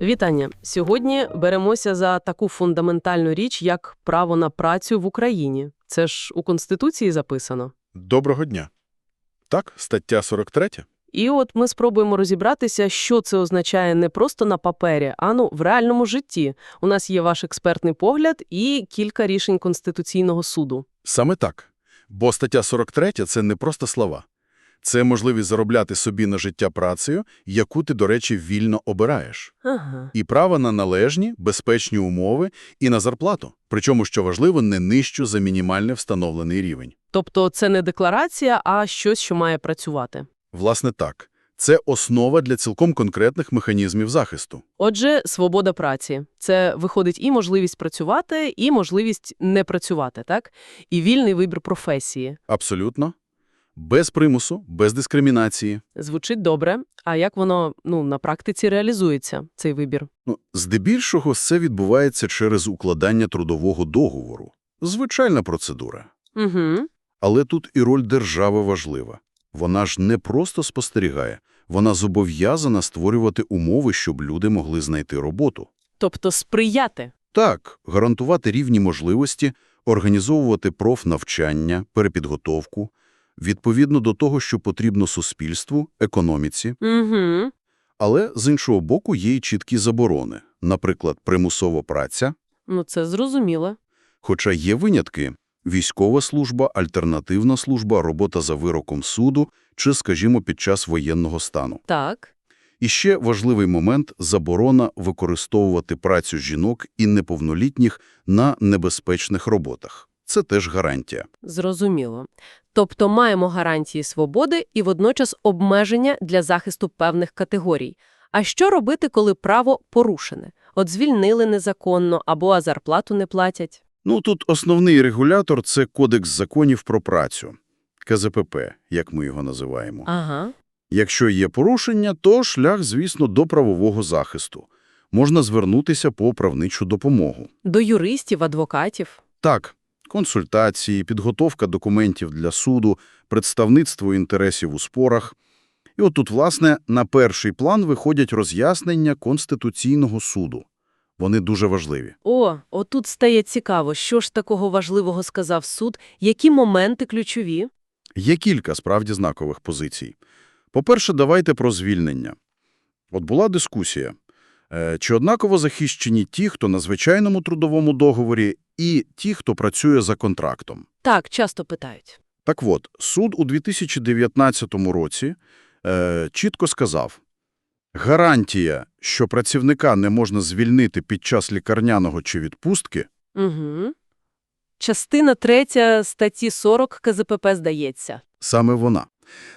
Вітання. Сьогодні беремося за таку фундаментальну річ, як право на працю в Україні. Це ж у Конституції записано. Доброго дня. Так, стаття 43. І от ми спробуємо розібратися, що це означає не просто на папері, а ну в реальному житті. У нас є ваш експертний погляд і кілька рішень Конституційного суду. Саме так. Бо стаття 43 – це не просто слова. Це можливість заробляти собі на життя працею, яку ти, до речі, вільно обираєш. Ага. І право на належні, безпечні умови і на зарплату. Причому, що важливо, не нижчу за мінімально встановлений рівень. Тобто це не декларація, а щось, що має працювати. Власне так. Це основа для цілком конкретних механізмів захисту. Отже, свобода праці – це виходить і можливість працювати, і можливість не працювати, так? І вільний вибір професії. Абсолютно. Без примусу, без дискримінації. Звучить добре, а як воно ну, на практиці реалізується, цей вибір? Ну, здебільшого це відбувається через укладання трудового договору. Звичайна процедура. Угу. Але тут і роль держави важлива. Вона ж не просто спостерігає, вона зобов'язана створювати умови, щоб люди могли знайти роботу. Тобто сприяти. Так, гарантувати рівні можливості, організовувати профнавчання, перепідготовку, відповідно до того, що потрібно суспільству, економіці. Угу. Але, з іншого боку, є й чіткі заборони, наприклад, примусова праця, Ну, це зрозуміло. Хоча є винятки – військова служба, альтернативна служба, робота за вироком суду чи, скажімо, під час воєнного стану. Так. І ще важливий момент – заборона використовувати працю жінок і неповнолітніх на небезпечних роботах. Це теж гарантія. Зрозуміло. Тобто маємо гарантії свободи і водночас обмеження для захисту певних категорій. А що робити, коли право порушене? От звільнили незаконно або а зарплату не платять? Ну, тут основний регулятор – це Кодекс законів про працю. КЗПП, як ми його називаємо. Ага. Якщо є порушення, то шлях, звісно, до правового захисту. Можна звернутися по правничу допомогу. До юристів, адвокатів. Так, консультації, підготовка документів для суду, представництво інтересів у спорах. І от тут, власне, на перший план виходять роз'яснення Конституційного суду. Вони дуже важливі. О, отут стає цікаво, що ж такого важливого сказав суд, які моменти ключові? Є кілька справді знакових позицій. По-перше, давайте про звільнення. От була дискусія. Е, Чи однаково захищені ті, хто на звичайному трудовому договорі, і ті, хто працює за контрактом? Так, часто питають. Так от, суд у 2019 році е, чітко сказав, гарантія, що працівника не можна звільнити під час лікарняного чи відпустки, Угу. Частина третя статті 40 КЗПП здається. саме вона.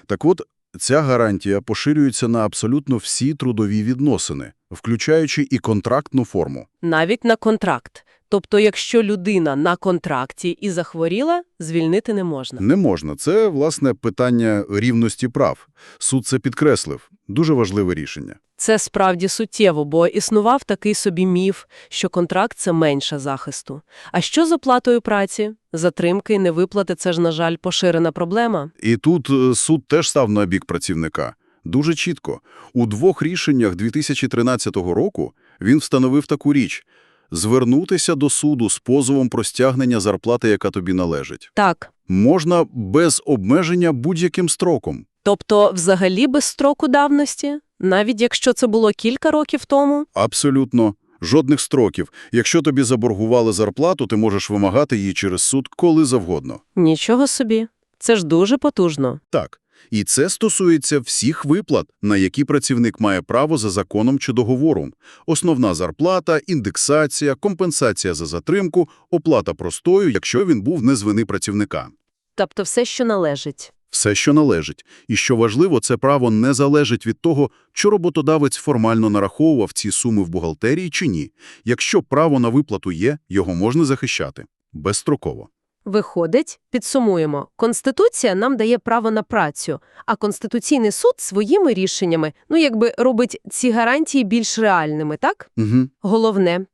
Так от, ця гарантія поширюється на абсолютно всі трудові відносини, включаючи і контрактну форму. Навіть на контракт. Тобто, якщо людина на контракті і захворіла, звільнити не можна. Не можна. Це, власне, питання рівності прав. Суд це підкреслив. Дуже важливе рішення. Це справді суттєво, бо існував такий собі міф, що контракт – це менше захисту. А що з оплатою праці? Затримки і невиплати – це ж, на жаль, поширена проблема. І тут е, суд теж став на бік працівника. Дуже чітко. У двох рішеннях 2013 року він встановив таку річ – звернутися до суду з позовом про стягнення зарплати, яка тобі належить. Так. Можна без обмеження будь-яким строком. Тобто, взагалі без строку давності? Навіть якщо це було кілька років тому? Абсолютно. Жодних строків. Якщо тобі заборгували зарплату, ти можеш вимагати її через суд коли завгодно. Нічого собі. Це ж дуже потужно. Так. І це стосується всіх виплат, на які працівник має право за законом чи договором. Основна зарплата, індексація, компенсація за затримку, оплата простою, якщо він був не з вини працівника. Тобто все, що належить. Все, що належить. І що важливо, це право не залежить від того, чи роботодавець формально нараховував ці суми в бухгалтерії чи ні. Якщо право на виплату є, його можна захищати. Безстроково. Виходить, підсумуємо, Конституція нам дає право на працю, а Конституційний суд своїми рішеннями, ну якби робить ці гарантії більш реальними, так? Угу. Головне,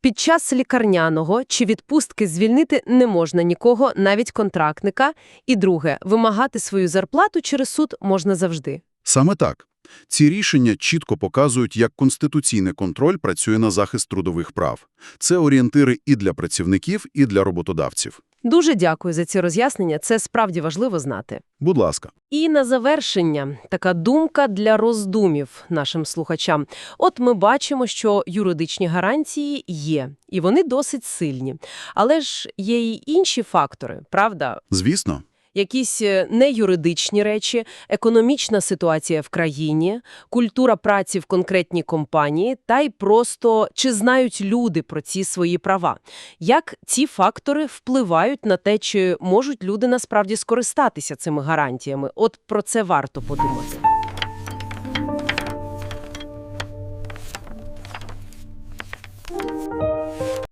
під час лікарняного чи відпустки звільнити не можна нікого, навіть контрактника. І друге, вимагати свою зарплату через суд можна завжди. Саме так. Ці рішення чітко показують, як конституційний контроль працює на захист трудових прав. Це орієнтири і для працівників, і для роботодавців. Дуже дякую за ці роз'яснення, це справді важливо знати. Будь ласка. І на завершення така думка для роздумів нашим слухачам. От ми бачимо, що юридичні гарантії є, і вони досить сильні. Але ж є й інші фактори, правда? Звісно. Якісь е, неюридичні речі, економічна ситуація в країні, культура праці в конкретній компанії, та й просто чи знають люди про ці свої права. Як ці фактори впливають на те, чи можуть люди насправді скористатися цими гарантіями? От про це варто подумати.